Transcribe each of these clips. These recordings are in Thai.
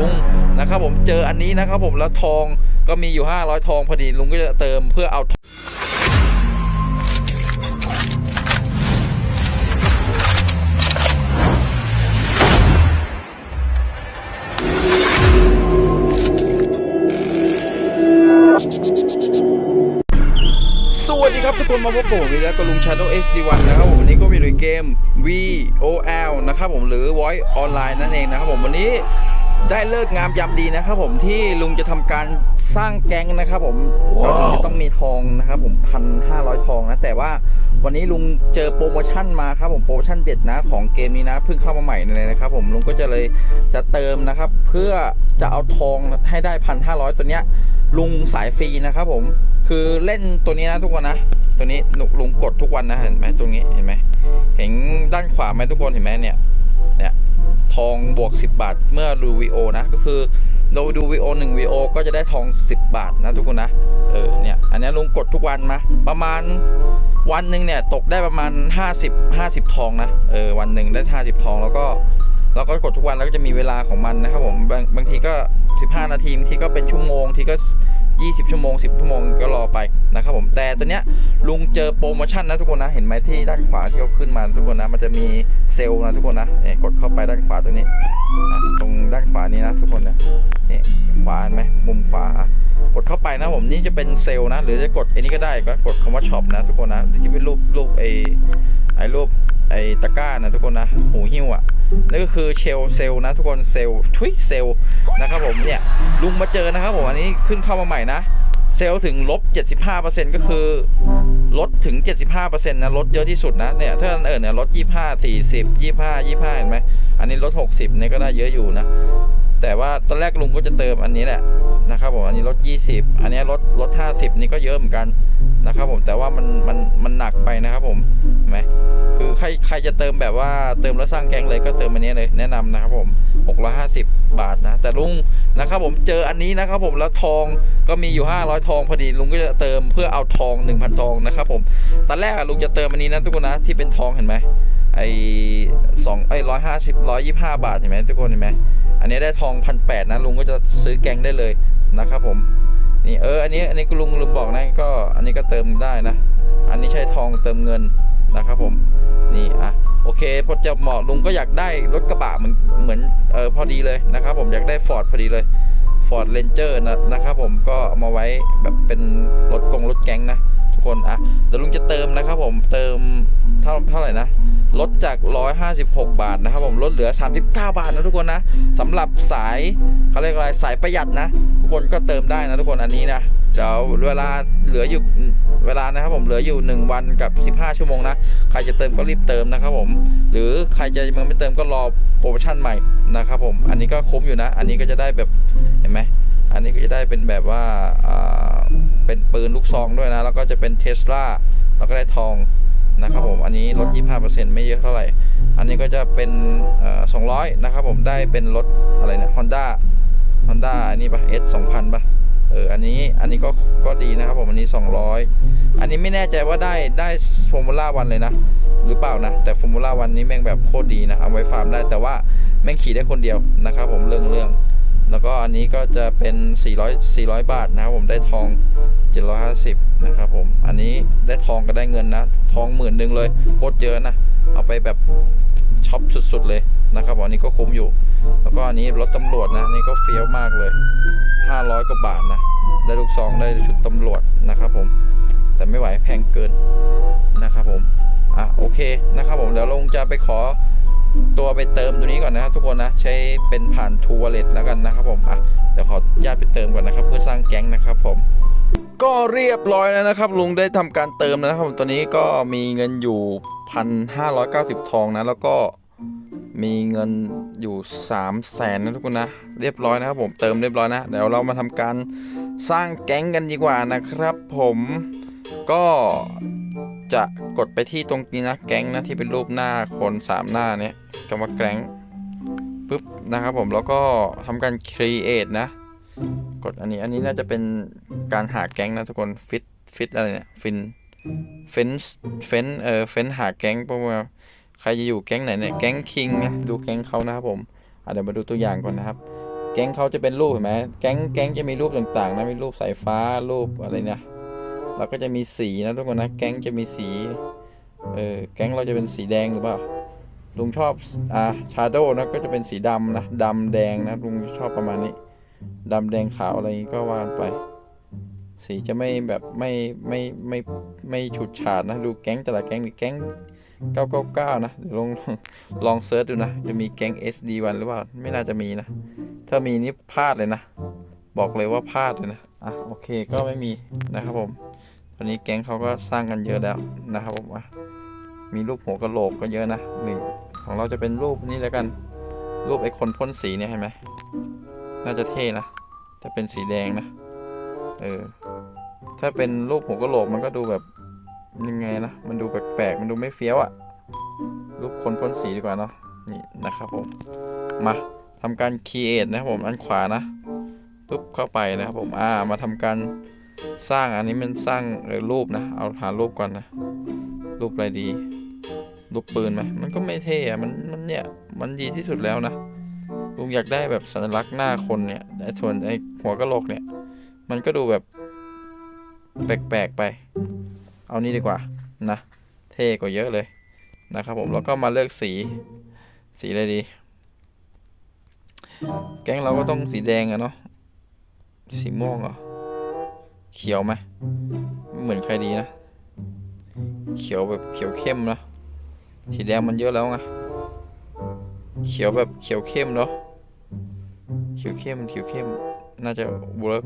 ลุงนะครับผมเจออันนี้นะครับผมแล้วทองก็มีอยู่ 500 ทองพอดีลุงก็จะเติมเพื่อเอาสวัสดีครับทุกคนมาพบกับผมอีกแล้วกับลุง Shadow SD1 นะครับผมวันนี้ก็มีในเกม VOL นะครับผมหรือ Voice Online นั่นเองนะครับผมวันนี้ ได้เลิกงามยามดีนะครับผมที่ลุงจะทำการสร้างแก๊งนะครับผมเราถึงจะต้องมีทองนะครับผมพันห้าร้อยทองนะแต่ว่าวันนี้ลุงเจอโปรโมชั่นมาครับผมโปรโมชั่นเด็ดนะของเกมนี้นะเพิ่งเข้ามาใหม่เลยนะครับผมลุงก็จะเลยจะเติมนะครับ เพื่อจะเอาทองให้ได้พันห้าร้อยตัวเนี้ยลุงสายฟรีนะครับผมคือเล่นตัวนี้นะทุกคนนะตัวนี้ลุงกดทุกวันนะเห็นไหมตรงนี้เห็นไหมเห็นด้านขวาไหมทุกคนเห็นไหมเนี่ยเนี่ย ทองบวก 10 บาท เมื่อดูวีโอนะ ก็คือเราดูวีโอหนึ่งวีโอก็จะได้ทอง 10 บาทนะทุกคนนะ เออเนี่ย อันนี้ลุงกดทุกวันมา ประมาณวันหนึ่งเนี่ยตกได้ประมาณ 50 50 ทองนะ เออวันหนึ่งได้ 50 ทองแล้วก็เราก็กดทุกวันแล้วก็จะมีเวลาของมันนะครับผมบางบางทีก็ 15 นาทีบางทีก็เป็นชั่วโมงทีก็ 20 ชั่วโมง 10 ชั่วโมงก็รอไปนะครับผมแต่ตัวเนี้ยลุงเจอโปรโมชั่นนะทุกคนนะเห็นไหมที่ด้านขวาที่เขาขึ้นมาทุกคนนะมันจะมีเซลล์นะทุกคนนะเนี่ยกดเข้าไปด้านขวาตัวนี้ตรงด้านขวานี้นะทุกคนนะนี่ขวาเห็นไหมมุมขวากดเข้าไปนะผมนี่จะเป็นเซลล์นะ หรือจะกดไอ้นี้ก็ได้ก็กดคำว่าช็อปนะทุกคนนะที่เป็นรูปรูปไอ ไอ้รูปไอ้ตะกร้านะทุกคนนะหูหิ้วอะนั่นก็คือเชลเซลนะทุกคนเซลทวิเซลนะครับผมเนี่ยลุงมาเจอนะครับผมอันนี้ขึ้นเข้ามาใหม่นะเซลถึงลบ 75%ก็คือลดถึง 75%นะลดเยอะที่สุดนะเนี่ยถ้าอันเอื่นเนี่ยลด 25 40 25 25เห็นไหมอันนี้ลด 60เนี่ยก็ได้เยอะอยู่นะแต่ว่าตอนแรกลุงก็จะเติมอันนี้แหละ นะครับผมอันนี้ลด 20 อันนี้ลดลด 50 นี่ก็เยอะเหมือนกันนะครับผมแต่ว่ามันมันมันหนักไปนะครับผมเห็นไหมคือใครใครจะเติมแบบว่าเติมแล้วสร้างแก๊งเลยก็เติมอันนี้เลยแนะนำนะครับผม 650 บาทนะ แต่ลุงนะครับผมเจออันนี้นะครับผมแล้วทองก็มีอยู่ 500 ทองพอดีลุงก็จะเติมเพื่อเอาทอง 1,000 ทองนะครับผมตอนแรกลุงจะเติมอันนี้นะทุกคนนะที่เป็นทองเห็นไหม ไอ้สองไอ้ร้อยห้าสิบร้อยยี่ห้าบาทเห็นไหมทุกคนเห็นไหมอันนี้ได้ทองพันแปดนะลุงก็จะซื้อแกงได้เลยนะครับผมนี่เอออันนี้อันนี้ก็ลุงลุงบอกนะก็อันนี้ก็เติมได้นะ อันนี้ใช้ทองเติมเงินนะครับผมนี่อะโอเคพอจะเหมาะลุงก็อยากได้รถกระบะเหมือนเหมือนเออพอดีเลยนะครับผมอยากได้ฟอร์ดพอดีเลย Ford Ranger นะนะครับผมก็เอามาไว้แบบเป็นรถกงรถแก๊งนะ ทุกคนอะเดี๋ยวลุงจะเติมนะครับผมเติมเท่าเท่าไหร่นะ ลดจาก 156 บาทนะครับผมลดเหลือ 39 บาทนะทุกคนนะสำหรับสายเขาเรียกอะไรสายประหยัดนะ ทุกคนก็เติมได้นะทุกคนอันนี้นะเดี๋ยวเวลาเหลืออยู่เวลานะครับผมเหลืออยู่ 1 วันกับ 15 ชั่วโมงนะใครจะเติมก็รีบเติมนะครับผม หรือใครจะยังไม่เติมก็รอโปรโมชั่นใหม่นะครับผมอันนี้ก็คุ้มอยู่นะ อันนี้ก็จะได้แบบเห็นไหมอันนี้ก็จะได้เป็นแบบว่าอ่าเป็นปืนลูกซองด้วยนะ แล้วก็จะเป็นเทสลาแล้วก็ได้ทอง นะครับผมอันนี้ลด 25%ไม่เยอะเท่าไหร่ อันนี้ก็จะเป็นเอ่อ200 นะครับผมได้เป็นรถอะไรเนี่ย Honda Honda อันนี้ปะ S 2000ปะเอออันนี้อันนี้ก็ก็ดีนะครับผมอันนี้ 200 อันนี้ไม่แน่ใจว่าได้ได้ฟอร์มูล่าวันเลยนะ หรือเปล่านะ แต่ฟอร์มูล่าวันนี้แม่งแบบโคตรดีนะ เอาไว้ฟาร์มได้แต่ว่าแม่งขี่ได้คนเดียวนะครับผมเรื่องเรื่องแล้วก็อันนี้ก็จะเป็น 400 400 บาทนะครับผมได้ทอง 750 นะครับผม อันนี้ได้ทองก็ได้เงินนะ ทองหมื่นหนึ่งเลยโคตรเยอะนะ เอาไปแบบช็อปสุดๆเลยนะครับผมอันนี้ก็คุ้มอยู่ แล้วก็อันนี้รถตำรวจนะนี่ก็เฟี้ยวมากเลย 500กว่าบาทนะ ได้ลูกซองได้ชุดตำรวจนะครับผม แต่ไม่ไหวแพงเกินนะครับผม อะโอเคนะครับผมเดี๋ยวลงจะไปขอตัวไปเติมตัวนี้ก่อนนะครับทุกคนนะใช้เป็นผ่านทูวเลตแล้วกันนะครับผมอะเดี๋ยวขอญาตไปเติมก่อนนะครับ เพื่อสร้างแก๊งนะครับผม ก็เรียบร้อยแล้วนะครับ ลุงได้ทำการเติมนะครับผมตอนนี้ก็มีเงินอยู่พันห้าร้อยเก้าสิบทองนะ แล้วก็มีเงินอยู่สามแสนนะทุกคนนะ เรียบร้อยนะครับผมเติมเรียบร้อยนะ เดี๋ยวเรามาทำการสร้างแก๊งกันดีกว่านะครับ ผมก็จะกดไปที่ตรงนี้นะแก๊งนะที่เป็นรูปหน้าคนสามหน้าเนี่ยคำว่าแก๊งปุ๊บนะครับผมแล้วก็ทำการ create นะ กดอันนี้ อันนี้น่าจะเป็นการหาแก๊งนะทุกคน ฟิต ฟิตอะไรเนี่ย ฟิน เฟนเฟนเออ เฟนหาแก๊งเพราะว่าใครจะอยู่แก๊งไหนเนี่ย แก๊งคิงนะ ดูแก๊งเขานะครับผมอะเดี๋ยวมาดูตัวอย่างก่อนนะครับ แก๊งเขาจะเป็นรูปเห็นไหมแก๊ง แก๊งจะมีรูปต่างๆนะ มีรูปสายฟ้า รูปอะไรเนี่ยเราก็จะมีสีนะทุกคนนะ แก๊งจะมีสี เออ แก๊งเราจะเป็นสีแดงหรือเปล่าลุงชอบ อ่าชาโดนะ ก็จะเป็นสีดำนะดำแดงนะ ลุงชอบประมาณนี้ ดำแดงขาวอะไรอย่างนี้ก็ว่าไป สีจะไม่แบบไม่ไม่ไม่ไม่ฉูดฉาดนะ ดูแก๊งแต่ละแก๊งนี่แก๊ง999 นะเดี๋ยวลองลองเซิร์ชดูนะ จะมีแก๊ง SD1 หรือเปล่า ไม่น่าจะมีนะ ถ้ามีนี่พลาดเลยนะ บอกเลยว่าพลาดเลยนะ อะโอเคก็ไม่มีนะครับผมตอนนี้แก๊งเขาก็สร้างกันเยอะแล้วนะครับผมอะมีรูปหัวกะโหลกก็เยอะนะนี่ของเราจะเป็นรูปนี้แล้วกัน รูปไอ้คนพ่นสีเนี่ยเห็นไหม น่าจะเท่นะจะเป็นสีแดงนะ เออ ถ้าเป็นรูปหัวกะโหลกมันก็ดูแบบยังไงนะ มันดูแปลกๆ มันดูไม่เฟี้ยวอะรูปคนพ่นสีดีกว่าเนาะ นี่นะครับผม มาทำการ create นะครับผมอันขวานะปุ๊บเข้าไปนะครับผม อ่า มาทำการสร้างอันนี้มันสร้างเออรูปนะ เอาหารูปก่อนนะ รูปอะไรดี รูปปืนไหมมันก็ไม่เท่อะมันมันเนี่ย มันดีที่สุดแล้วนะ ลุงอยากได้แบบสัญลักษณ์หน้าคนเนี่ยไอ้ส่วนไอ้หัวกะโหลกเนี่ย มันก็ดูแบบแปลกๆไป เอานี่ดีกว่านะ เท่กว่าเยอะเลยนะครับผมแล้วก็มาเลือกสีสีอะไรดี แก๊งเราก็ต้องสีแดงอะเนาะสีม่วงเหรอเขียวไหมไม่เหมือนใครดีนะ เขียวแบบเขียวเข้มนะสีแดงมันเยอะแล้วไงเขียวแบบเขียวเข้มเนาะ เขียวเข้มเขียวเข้มน่าจะเวิร์ก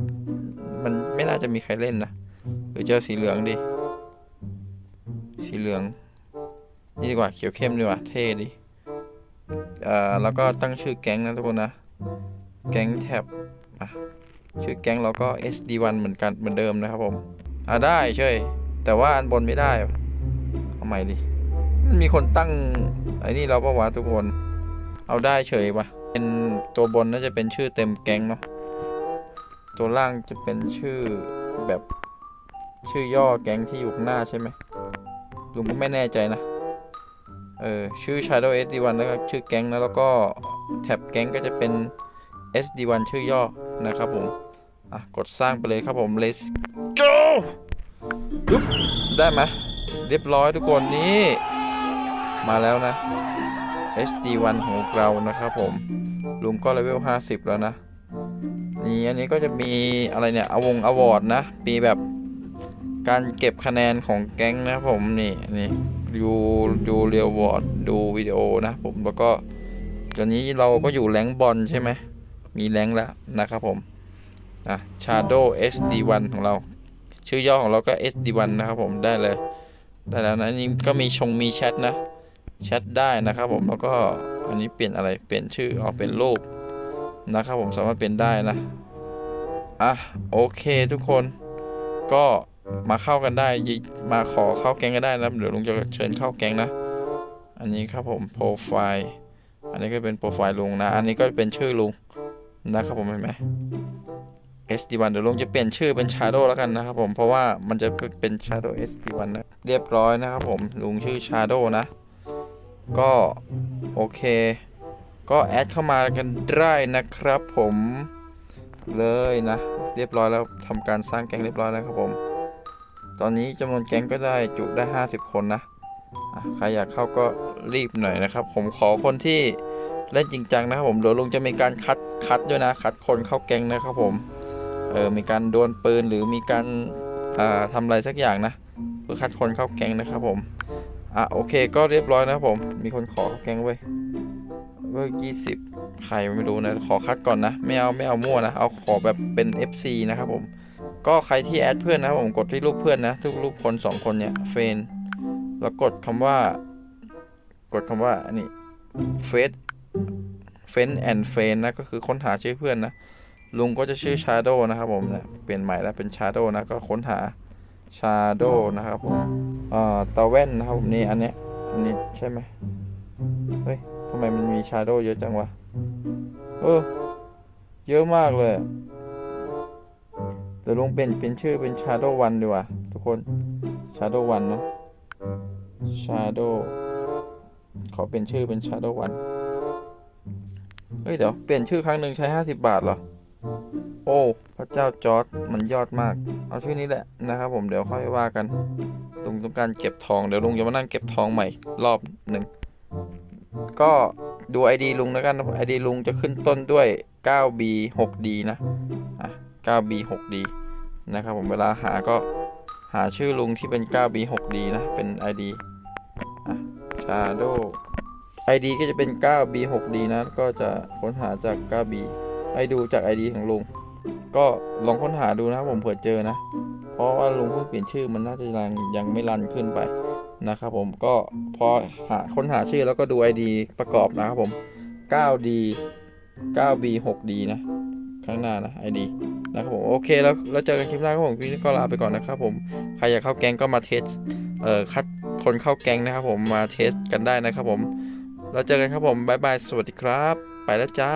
มันไม่น่าจะมีใครเล่นนะ หรือจะเอาสีเหลืองดีสีเหลือง นี่ดีกว่าเขียวเข้มดีกว่า เท่ดีเอ่อแล้วก็ตั้งชื่อแก๊งนะทุกคนนะ แก๊งแท็บอะชื่อแก๊งเราก็ SD1 เหมือนกันเหมือนเดิมนะครับผม อะได้เช่ยแต่ว่าอันบนไม่ได้ทำไมดิ มันมีคนตั้งไอ้นี่เราปะวะทุกคน เอาได้เฉยปะเป็น ตัวบนน่าจะเป็นชื่อเต็มแก๊งเนาะตัวล่างจะเป็นชื่อแบบชื่อย่อแก๊งที่อยู่ข้างหน้าใช่ไหมลุงก็ไม่แน่ใจนะ เออ ชื่อ Shadow SD1 แล้วก็ชื่อแก๊งนะแล้วก็แท็บแก๊งก็จะเป็น SD1 ชื่อย่อนะครับผม อะ กดสร้างไปเลยครับผม let's go ปึ๊บได้ไหมเรียบร้อยทุกคนนี่มาแล้วนะ SD1 ของเรานะครับผม ลุงก็เลเวล50แล้วนะ นี่อันนี้ก็จะมีอะไรเนี่ยอวงอวอร์ดนะมีแบบการเก็บคะแนนของแก๊งนะผมนี่นี่ดูดูเรียววอร์ดดูวิดีโอนะผมแล้วก็ตอนนี้เราก็อยู่แรงบอลใช่ไหมมีแรงแล้วนะครับผมอะ Shadow SD1 ของเรา ชื่อย่อของเราก็ SD1 นะครับผมได้เลย ได้แล้วนะอันนี้ก็มีชงมีแชทนะ แชทได้นะครับผมแล้วก็ อันนี้เปลี่ยนอะไร เปลี่ยนชื่อออกเป็นรูปนะครับผมสามารถเปลี่ยนได้นะ อะ โอเคทุกคนก็มาเข้ากันได้ยิมาขอเข้าแก๊งก็ได้นะเดี๋ยวลุงจะเชิญเข้าแก๊งนะ อันนี้ครับผมโปรไฟล์อันนี้ก็เป็นโปรไฟล์ลุงนะ อันนี้ก็เป็นชื่อลุงนะครับผมเห็นไหม SD1 เดี๋ยวลุงจะเปลี่ยนชื่อเป็น Shadow แล้วกันนะครับผมเพราะว่ามันจะเป็น Shadow SD1 นะเรียบร้อยนะครับผมลุงชื่อ Shadow นะ ก็โอเค ก็แอดเข้ามากันได้นะครับผมเลยนะ เรียบร้อยแล้วทำการสร้างแก๊งเรียบร้อยแล้วครับผม ตอนนี้จำนวนแก๊งก็ได้จุได้ 50 คนนะใครอยากเข้าก็รีบหน่อยนะครับ ผมขอคนที่เล่นจริงจังนะครับผมเดี๋ยวลุงจะมีการคัดคัดด้วยนะ คัดคนเข้าแก๊งนะครับผมเออมีการดวลปืนหรือมีการอ่าทำอะไรสักอย่างนะเพื่อคัดคนเข้าแก๊งนะครับผม อะโอเคก็เรียบร้อยนะผม มีคนขอแกงไว้ยเว้ยยี่สิบใครไม่รู้นะ ขอคัดก่อนนะ ไม่เอาไม่เอามั่วนะ เอาขอแบบเป็น FC นะครับผม ก็ใครที่แอดเพื่อนนะผมกดที่รูปเพื่อนนะ ทุกรูปคนสองคนเนี่ยเฟนแล้วกดคำว่า กดคำว่าอันนี้เฟซเฟนแอนเฟนนะ ก็คือค้นหาชื่อเพื่อนนะ ลุงก็จะชื่อ Shadow นะครับผมเนี่ยเปลี่ยนใหม่แล้วเป็น Shadow นะก็ค้นหา Shadow นะครับผมอ่าตาแว่นนะครับผมนี่อันเนี้ยอันนี้ใช่ไหมเฮ้ยทำไมมันมี Shadow เยอะจังวะเออเยอะมากเลยอะเดี๋ยวลุงเป็นเป็นชื่อเป็น Shadow 1ดีกว่าทุกคน Shadow 1เนาะ Shadow ขอเป็นชื่อเป็น Shadow 1เฮ้ยเดี๋ยวเปลี่ยนชื่อครั้งหนึ่งใช้ 50 บาทเหรอ โอ้ พระเจ้าจอร์ดมันยอดมาก เอาชื่อนี้แหละนะครับผมเดี๋ยวค่อยว่ากันลุงต้องการเก็บทองเดี๋ยวลุงจะมานั่งเก็บทองใหม่รอบหนึ่งก็ดู ID ลุงแล้วกัน ID ลุงจะขึ้นต้นด้วย 9B 6D นะอะ 9B 6D นะครับผมเวลาหาก็หาชื่อลุงที่เป็น 9B 6D นะ เป็น ID อะ Shadow ID ก็จะเป็น 9B 6D นะ ก็จะค้นหาจาก 9B ให้ดูจาก ID ของลุง ก็ลองค้นหาดูนะครับผมเผื่อเจอนะ เพราะว่าลุงเพิ่งเปลี่ยนชื่อมันน่าจะยังยังไม่รันขึ้นไปนะครับผมก็พอหาค้นหาชื่อแล้วก็ดู ID ประกอบนะครับผม 9D 9B 6D นะ ข้างหน้านะ ID นะครับผมโอเคแล้วแล้วเจอกันคลิปหน้าครับผมคลิปนี้ก็ลาไปก่อนนะครับผม ใครอยากเข้าแก๊งก็มาเทสเอ่อคัดคนเข้าแก๊งนะครับผมมาเทสกันได้นะครับผมแล้วเจอกันครับผมบ๊ายบายสวัสดีครับ ไปแล้วจ้า